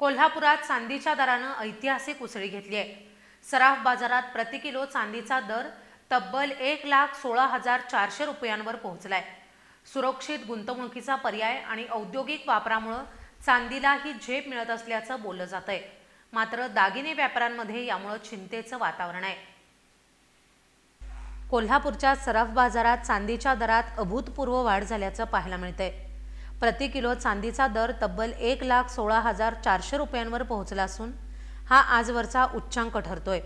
कोल्हापुरात चांदीच्या दरानं ऐतिहासिक उसळी घेतली आहे. सराफ बाजारात प्रति किलो चांदीचा दर तब्बल एक लाख सोळा हजार चारशे रुपयांवर पोहोचलाय. सुरक्षित गुंतवणुकीचा पर्याय आणि औद्योगिक वापरामुळं चांदीला ही झेप मिळत असल्याचं बोललं जात आहे मात्र दागिने व्यापाऱ्यांमध्ये यामुळं चिंतेचं वातावरण आहे. कोल्हापूरच्या सराफ बाजारात चांदीच्या दरात अभूतपूर्व वाढ झाल्याचं पाहायला मिळतंय. प्रति किलो चांदीचा दर तब्बल एक लाख सोळा हजार चारशे रुपयांवर पोहोचला असून हा आजवरचा उच्चांक ठरतोय.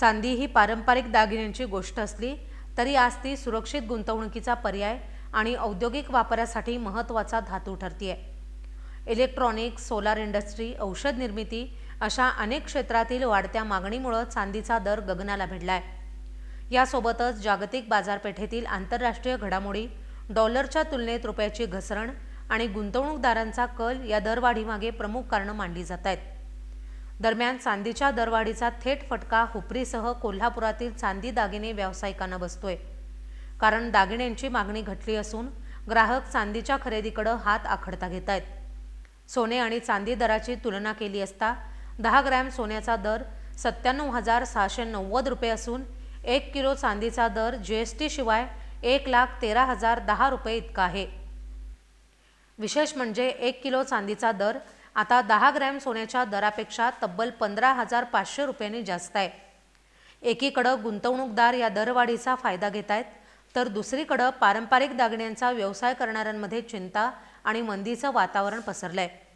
चांदी ही पारंपरिक दागिन्यांची गोष्ट असली तरी आज ती सुरक्षित गुंतवणुकीचा पर्याय आणि औद्योगिक वापरासाठी महत्त्वाचा धातू ठरतीय. इलेक्ट्रॉनिक्स सोलार इंडस्ट्री औषध निर्मिती अशा अनेक क्षेत्रातील वाढत्या मागणीमुळं चांदीचा दर गगनाला भिडलाय. यासोबतच जागतिक बाजारपेठेतील आंतरराष्ट्रीय घडामोडी डॉलरच्या तुलनेत रुपयाची घसरण आणि गुंतवणूकदारांचा कल या दरवाढीमागे प्रमुख कारणं मांडली जात आहेत. दरम्यान चांदीच्या दरवाढीचा थेट फटका हुपरीसह कोल्हापुरातील चांदी दागिने व्यावसायिकांना बसतोय. कारण दागिन्यांची मागणी घटली असून ग्राहक चांदीच्या खरेदीकडे हात आखडता घेत आहेत. सोने आणि चांदी दराची तुलना केली असता दहा ग्रॅम सोन्याचा दर सत्त्याण्णव हजार सहाशे नव्वद रुपये असून एक किलो चांदीचा दर जी एस टी शिवाय एक लाख तेरा हजार दहा रुपये इतका आहे. विशेष म्हणजे एक किलो चांदीचा दर आता दहा ग्रॅम सोन्याच्या दरापेक्षा तब्बल पंधरा हजार पाचशे रुपयांनी जास्त आहे. एकीकडं गुंतवणूकदार या दरवाढीचा फायदा घेत आहेत तर दुसरीकडं पारंपरिक दागिन्यांचा व्यवसाय करणाऱ्यांमध्ये चिंता आणि मंदीचं वातावरण पसरलं आहे